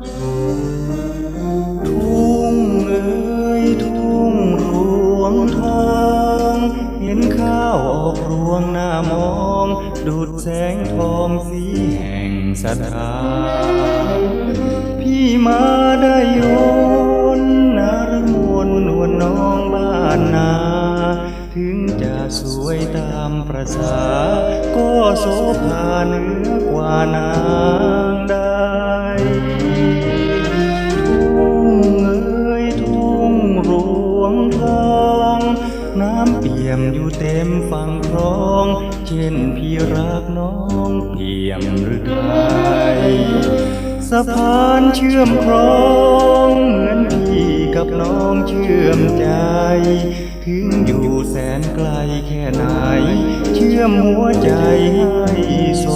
ทุ่งเอ๋ยทุ่งรวงทอง เห็นข้าวออกรวงหน้ามอง ดูดแสงทองสีแห่งศรัทธาพี่มาได้โยนนารมวนนวลน้องบ้านนา ถึงจะสวยตามประสาก็โสภาเหนือกว่านา น้ำเปี่ยมอยู่เต็มฝั่งคลอง เช่นพี่รักน้องเปี่ยมหรือไทยสะพานเชื่อมคลองเหมือนพี่กับน้องเชื่อมใจ ถึงอยู่แสนไกลแค่ไหน เชื่อมหัวใจให้ส